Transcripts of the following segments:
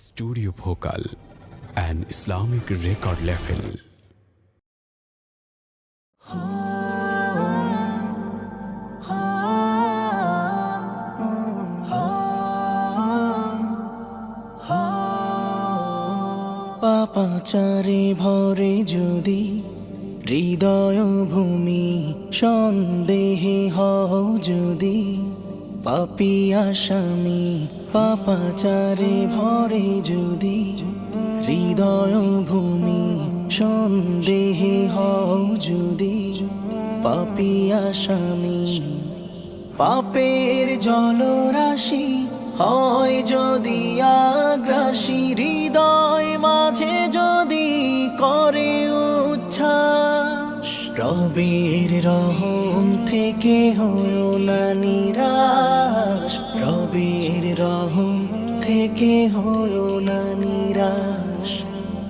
Studio Bhokal, an Islamic record label. পাপাচারে ভরে যদি হৃদয় ভূমি সন্দেহে হও যদি পাপি আসামি, পাপাচারে ভরে যদি হৃদয় ভূমি, সন্দেহে হও যদি পাপি আসামি। পাপের জলরাশি হয় রবের রহম থেকে হয়েও না নিরাশ। রবের রহম থেকে হয়েও না নিরাশ।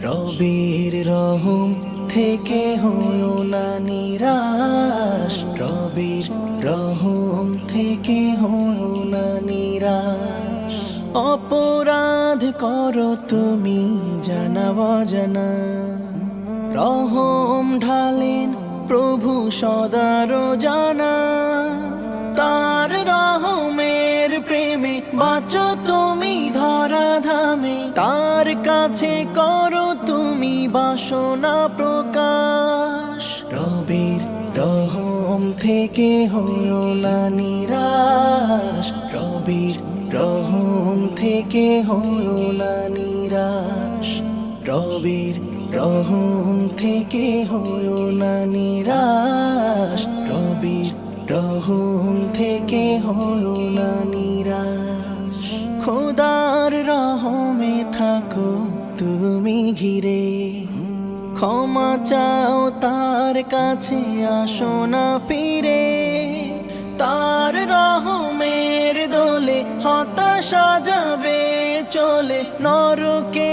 রবের রহম থেকে হয়েও না নিরাশ। রবের রহম থেকে হয়েও না নিরাশ। অপরাধ করো তুমি জানা জানা। রহম ঢালেন প্রভু সদার জানা তার রহমের প্রেমে বাঁচো তুমি ধরা ধামে তার কাছে করো তুমি বাসনা প্রকাশ। রবির রহম থেকে হয়েও না নিরাশ। রবির রহম থেকে হয়েও না নিরাশ। রবির রহম থেকে হয়েও না নিরাশ রবির রহম থেকে হয়েও না নিরাশ। খোদার রহমে থাকো, তুমি ঘিরে। ক্ষমা চাও, তার কাছে আসো না ফিরে। তার রহমের দোলে হতাশা যাবে, চলে জ্বালা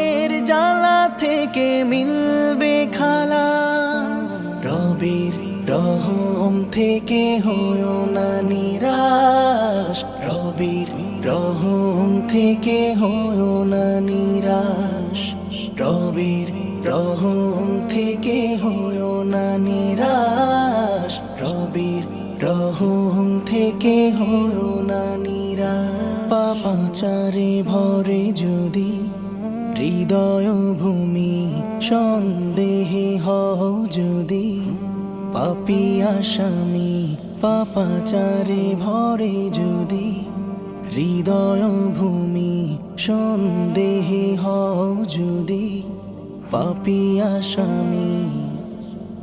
থেকে মিলবে খালাস। রবির রহম থেকে হয়েও না নিরাশ। রবির রহম থেকে হয়েও না নিরাশ। রবির রহম থেকে হয়েও না নিরাশ। রবির রহম থেকে হয়েও না নিরাশ। পাপাচারে ভরে যদি হৃদয় ভূমি সন্দেহে হও যদি, পাপি আসামি পাপাচারে ভরে যদি হৃদয় ভূমি সন্দেহে হও যদি, পাপি আসামি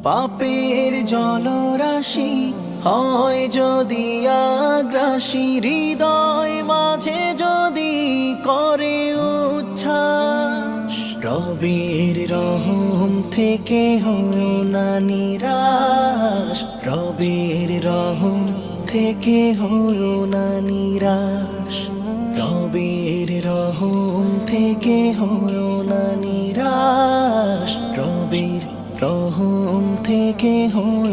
পাপের জলরাশি হয় যদি আগ্রাসী হৃদয় রবের রহম থেকে হও না নিরাশ। রবির রহম থেকে হও না নিরাশ। রবির রহম থেকে হও না নিরাশ। রবির রহম থেকে হও